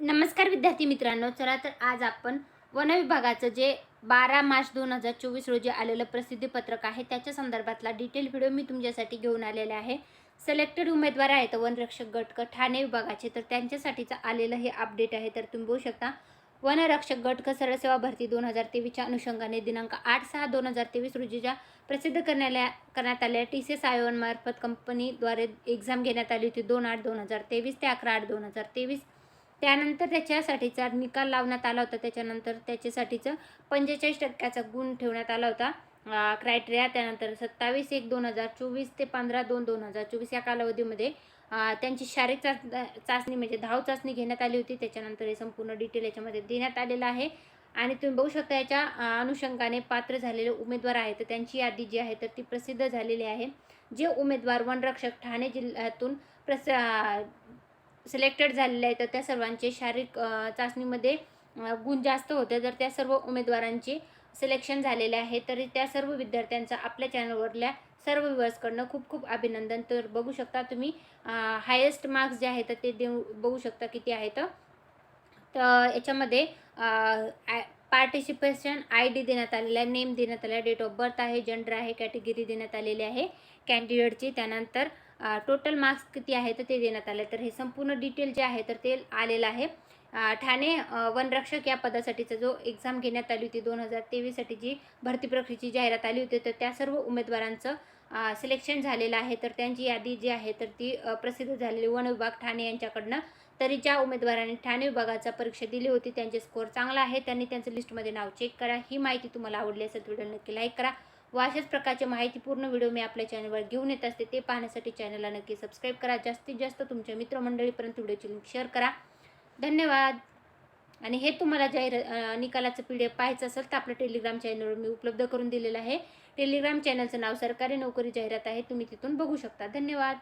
नमस्कार विद्यार्थी मित्रांनो चला तर आज आपण वन विभागाचं जे बारा मार्च दोन हजार चोवीस रोजी आलेलं प्रसिद्धीपत्रक आहे त्याच्या संदर्भातला डिटेल व्हिडिओ मी तुमच्यासाठी घेऊन आलेला आहे. सिलेक्टेड उमेदवार आहेत वनरक्षक गट ठाणे विभागाचे तर त्यांच्यासाठीचं आलेलं हे अपडेट आहे तर तुम्ही बघू शकता. वनरक्षक गट क सरळ सेवा भरती दोन हजार तेवीसच्या अनुषंगाने दिनांक आठ सहा दोन हजार तेवीस रोजीच्या प्रसिद्ध करण्याला करण्यात आलेल्या टी सी एस मार्फत कंपनीद्वारे एक्झाम घेण्यात आली होती दोन आठ दोन हजार तेवीस ते अकरा आठ दोन हजार तेवीस. त्यानंतर त्याच्यासाठीचा निकाल लावण्यात आला होता. त्याच्यानंतर त्याच्यासाठीचं पंचेचाळीस टक्क्याचा गुण ठेवण्यात आला होता. क्रायटेरिया त्यानंतर सत्तावीस एक दोन हजार चोवीस ते पंधरा दोन दोन हजार चोवीस या कालावधीमध्ये त्यांची शारीरिक चाच चाचणी म्हणजे धाव चाचणी घेण्यात आली होती. त्याच्यानंतर हे संपूर्ण डिटेल याच्यामध्ये देण्यात आलेलं आहे. आणि तुम्ही बघू शकता याच्या अनुषंगाने पात्र झालेले उमेदवार आहेत. तर त्यांची यादी जी आहे तर ती प्रसिद्ध झालेली आहे. जे उमेदवार वनरक्षक ठाणे जिल्ह्यातून प्रस सिलेक्टेड झालेले आहेत तर त्या सर्वांचे शारीरिक चाचणीमध्ये गुण जास्त होते. तर त्या सर्व उमेदवारांचे सिलेक्शन झालेले आहे. तरी त्या सर्व विद्यार्थ्यांचा आपल्या चॅनलवरल्या सर्व व्ह्युअर्सकडनं खूप खूप अभिनंदन. तर बघू शकता तुम्ही हायेस्ट मार्क्स जे आहेत तर ते देऊ बघू शकता किती आहेत. तर याच्यामध्ये पार्टिसिपेशन आय डी देण्यात आलेला आहे नेम देण्यात आला आहे डेट ऑफ बर्थ आहे जेंडर आहे कॅटेगरी देण्यात आलेली आहे कॅन्डिडेटची त्यानंतर टोटल मार्क्स किती आहे तर ते देण्यात आले. तर हे संपूर्ण डिटेल जे आहे तर ते आलेलं आहे. ठाणे वनरक्षक या पदासाठीचा जो एक्झाम घेण्यात आली होती दोन हजार तेवीससाठी जी भरती प्रक्रियेची जाहिरात आली होती तर त्या सर्व उमेदवारांचं सिलेक्शन झालेलं आहे. तर त्यांची यादी जी आहे तर ती प्रसिद्ध झालेली वन विभाग ठाणे यांच्याकडनं. तरी ज्या उमेदवारांनी ठाणे विभागाचा परीक्षा दिली होती त्यांचे स्कोअर चांगला आहे. त्यांनी त्यांचं लिस्टमध्ये नाव चेक करा. ही माहिती तुम्हाला आवडली असेल व्हिडिओ नक्की लाईक करा. व अशाच प्रकारचे माहितीपूर्ण व्हिडिओ मी आपल्या चॅनलवर घेऊन येत असते ते पाहण्यासाठी चॅनलला नक्की सबस्क्राईब करा. जास्तीत जास्त तुमच्या मित्रमंडळीपर्यंत व्हिडिओची लिंक शेअर करा. धन्यवाद. आणि हे तुम्हाला जाहीर निकालाचं पी डी एफ पाहायचं असेल तर आपलं टेलिग्राम चॅनलवर मी उपलब्ध करून दिलेलं आहे. टेलिग्राम चॅनलचं नाव सरकारी नोकरी जाहिरात आहे तुम्ही तिथून बघू शकता. धन्यवाद.